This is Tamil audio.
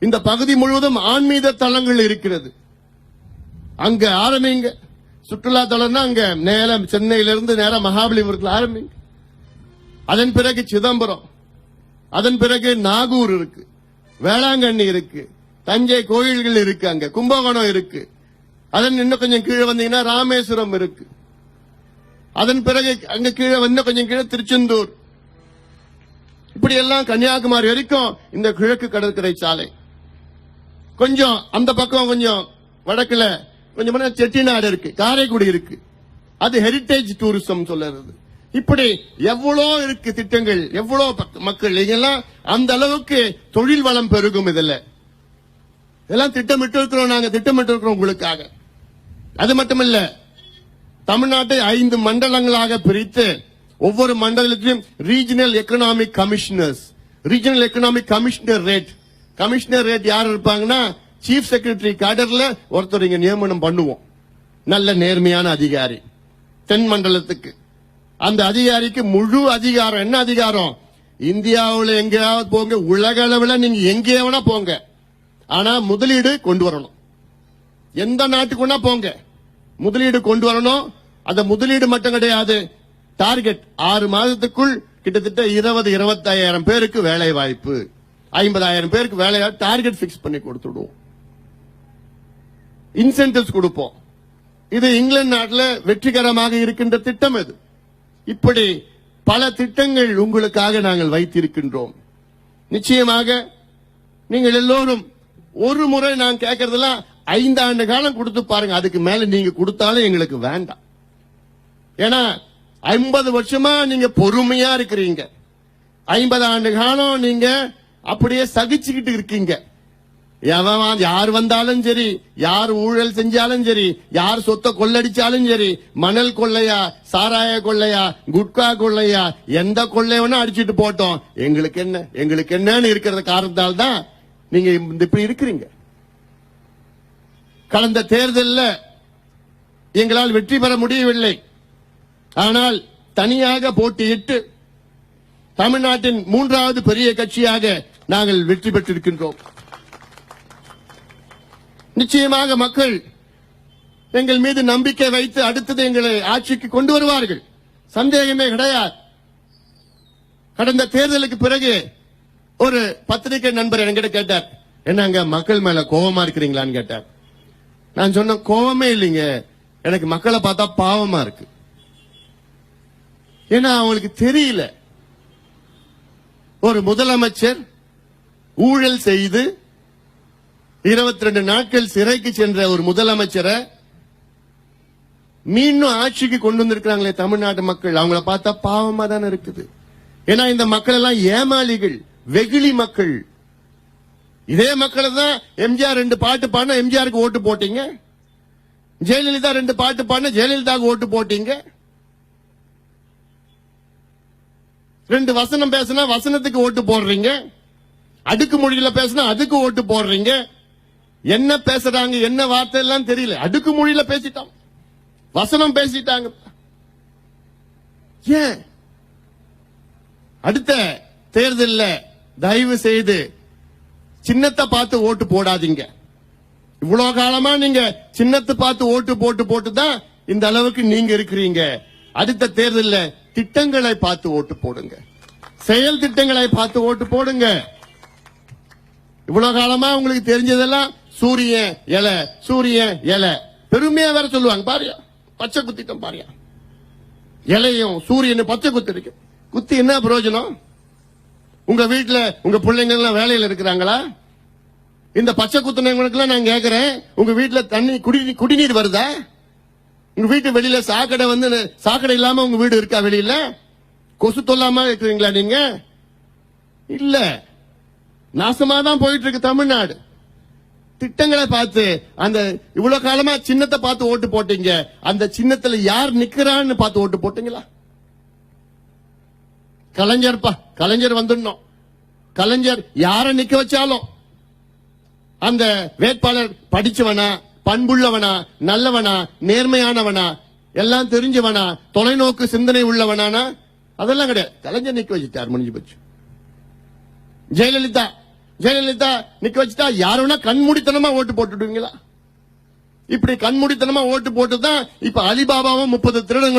இந்த பகுதி முழுவதும் ஆன்மீக தலங்கள் இருக்கிறது. அங்க ஆரம்பிங்க. சுற்றுலா தலம்னா அங்க நேரம் சென்னையிலிருந்து நேரம் மகாபலிபுரத்தில் ஆரம்பிங்க. அதன் பிறகு சிதம்பரம். அதன் பிறகு நாகூர் இருக்கு. வேளாங்கண்ணி இருக்கு. தஞ்சை கோயில்கள் இருக்கு அங்க. கும்பகோணம் இருக்கு. அதன் இன்னும் கொஞ்சம் கீழே வந்தீங்கன்னா ராமேஸ்வரம் இருக்கு. அதன் பிறகு அங்க கீழே இன்னும் கொஞ்சம் கீழே திருச்செந்தூர். இப்படி எல்லாம் கன்னியாகுமரி வரைக்கும் இந்த கிழக்கு கடற்கரை சாலை. கொஞ்சம் அந்த பக்கம் கொஞ்சம் வடக்குல கொஞ்சம் செட்டிநாடு இருக்கு காரைக்குடி இருக்கு. அது ஹெரிட்டேஜ் டூரிசம் சொல்லுறது இப்படி எவ்வளோ இருக்கு திட்டங்கள் எவ்வளோ மக்கள் இதெல்லாம் அந்த அளவுக்கு தொழில் வளம் பெருகும் இதுல. இதெல்லாம் திட்டமிட்டு இருக்கிறோம் நாங்க திட்டமிட்டு இருக்கிறோம் உங்களுக்காக. அது மட்டுமல்ல தமிழ்நாட்டை ஐந்து மண்டலங்களாக பிரித்து ஒவ்வொரு மண்டலத்திலும் regional economic commissioners regional economic commissioner rate commissioner rate யார் இருப்பாங்கன்னா சீஃப் செக்ரட்டரி கேடர்ல ஒருத்தர் இங்க நியமனம் பண்ணுவோம். நல்ல நேர்மையான அதிகாரி. தென் மண்டலத்துக்கு. அந்த அதிகாரிக்கு முழு அதிகாரம். என்ன அதிகாரம்? இந்தியாவில் எங்கேயாவது போங்க உலக அளவில் நீங்க எங்கே வேணா போங்க. ஆனா முதலீடு கொண்டு வரணும். எந்த நாட்டுக்கு வேணா போங்க. முதலீடு கொண்டு வரணும். அந்த முதலீடு மட்டும் கிடையாது. டார்கெட் ஆறு மாதத்துக்குள் கிட்டத்தட்ட இருபது இருபத்தாயிரம் பேருக்கு வேலை வாய்ப்பு ஐம்பதாயிரம் பேருக்கு வேலையா டார்கெட் பிக்ஸ் பண்ணி கொடுத்துடுவோம். இன்சென்டிவ்ஸ் கொடுப்போம். இது இங்கிலாந்து நாட்டில் வெற்றிகரமாக இருக்கின்ற திட்டம் இது இப்படி பல திட்டங்கள் உங்களுக்காக நாங்கள் வைத்திருக்கின்றோம். நிச்சயமாக நீங்கள் எல்லோரும் ஒரு முறை நான் கேட்கறதெல்லாம் ஐந்தாண்டு காலம் கொடுத்து பாருங்க. அதுக்கு மேல நீங்க கொடுத்தாலும் எங்களுக்கு வேண்டாம். ஏன்னா ஐம்பது வருஷமா நீங்க பொறுமையா இருக்கிறீங்க. ஐம்பது ஆண்டு காலம் நீங்க அப்படியே சகிச்சுக்கிட்டு இருக்கீங்க. எவன் யார் வந்தாலும் சரி யார் ஊழல் செஞ்சாலும் சரி யார் சொத்தை கொள்ளடிச்சாலும் சரி மணல் கொள்ளையா சாராய கொள்ளையா குட்கா கொள்ளையா எந்த கொள்ளையவனா அடிச்சிட்டு போட்டோம். எங்களுக்கு என்ன எங்களுக்கு என்னன்னு இருக்கிற காரணத்தால் தான் நீங்க இந்த இப்படி இருக்கிறீங்க. கடந்த தேர்தலில் எங்களால் வெற்றி பெற முடியவில்லை. ஆனால் தனியாக போட்டியிட்டு தமிழ்நாட்டின் மூன்றாவது பெரிய கட்சியாக நாங்கள் வெற்றி பெற்றிருக்கின்றோம். நிச்சயமாக மக்கள் எங்கள் மீது நம்பிக்கை வைத்து அடுத்தது எங்களை ஆட்சிக்கு கொண்டு வருவார்கள். சந்தேகமே கிடையாது. கடந்த தேர்தலுக்கு பிறகு ஒரு பத்திரிகை நண்பர் என்கிட்ட கேட்டார். என்னங்க மக்கள் மேல கோபமா இருக்கிறீங்களான்னு கேட்டார். நான் சொன்ன கோவமே இல்லைங்க. எனக்கு மக்களை பார்த்தா பாவமா இருக்கு. ஏன்னா அவங்களுக்கு தெரியல. ஒரு முதலமைச்சர் ஊழல் செய்து இருபத்தி ரெண்டு நாட்கள் சிறைக்கு சென்ற ஒரு முதலமைச்சரை மீண்டும் ஆட்சிக்கு கொண்டு வந்திருக்கிறாங்களே தமிழ்நாட்டு மக்கள். அவங்கள பார்த்தா பாவமா தானே இருக்குது. ஏன்னா இந்த மக்கள் எல்லாம் ஏமாளிகள் வெகுளி மக்கள். இதே மக்களை தான் எம்ஜிஆர் ரெண்டு பாட்டு பாடினா எம்ஜிஆருக்கு ஓட்டு போட்டீங்க? ஜெயலலிதா ரெண்டு பாட்டு பாடினா ஜெயலலிதாவுக்கு ஓட்டு போட்டீங்க? ரெண்டு வசனம் பேசினா வசனத்துக்கு ஓட்டு போடுறீங்க? அடுக்கு மொழியில பேசினா அதுக்கு ஓட்டு போடுறீங்க. என்ன பேசுறாங்க என்ன வார்த்தை எல்லாம் தெரியல. அடுக்கு மொழியில பேசிட்டான் வசனம் பேசிட்டாங்க. ஏன்? அடுத்த தேர்தலில் தயவு செய்து சின்னத்தை பார்த்து ஓட்டு போடாதீங்க. இவ்வளவு காலமா நீங்க சின்னத்தை பார்த்து ஓட்டு போட்டு போட்டு தான் இந்த அளவுக்கு நீங்க இருக்கிறீங்க. அடுத்த தேர்தலில் திட்டங்களை பார்த்து ஓட்டு போடுங்க. செயல் திட்டங்களை பார்த்து ஓட்டு போடுங்க. இவ்வளவு காலமா உங்களுக்கு தெரிஞ்சதெல்லாம் சூரியன் இலை சூரியன் இலை. பெருமையா வேற சொல்லுவாங்க பாரியா. பச்சை குத்திட்டோம் பாரியா. இலையும் சூரியன் பச்சை குத்தி இருக்கு. குத்தி என்ன பிரயோஜனம்? உங்க வீட்டுல உங்க பிள்ளைங்க எல்லாம் வேலையில இருக்கிறாங்களா? இந்த பச்சை குத்துனவங்களுக்குலாம் நான் கேக்குறேன் உங்க வீட்டுல தண்ணி குடி குடிநீர் வருதா? உங்க வீட்டு வெளியில சாக்கடை வந்து சாக்கடை இல்லாம உங்க வீடு இருக்கா வெளியில? கொசு தொல்லாம இருக்கிறீங்களா நீங்க? இல்ல. நாசமா தான் போயிட்டு இருக்கு தமிழ்நாடு. திட்டங்களை பார்த்து அந்த இவ்வளவு காலமா சின்னத்தை பார்த்து ஓட்டு போட்டீங்க. அந்த சின்னத்துல யார் நிக்கிறான்னு பார்த்து ஓட்டு போட்டீங்களா? கலைஞர்ப்பா கலைஞர் வந்துடணும். கலைஞர் யார நிக்க வச்சாலும் அந்த வேட்பாளர் படிச்சவனா பண்புள்ளவனா நல்லவனா நேர்மையானவனா எல்லாம் தெரிஞ்சவனா தொலைநோக்கு சிந்தனை உள்ளவனானா அதெல்லாம் கிடையாது. கலைஞர் நிக்க வச்சுட்டார் முடிஞ்சு போச்சு. ஜெயலலிதா ஜெயலலிதா நிக்க வச்சுட்டா யாருன்னா கண்மூடித்தனமா ஓட்டு போட்டுடுவீங்களா? இப்படி கண்மூடித்தனமா ஓட்டு போட்டு தான் இப்ப அலிபாபாவும் முப்பது திருடங்கள்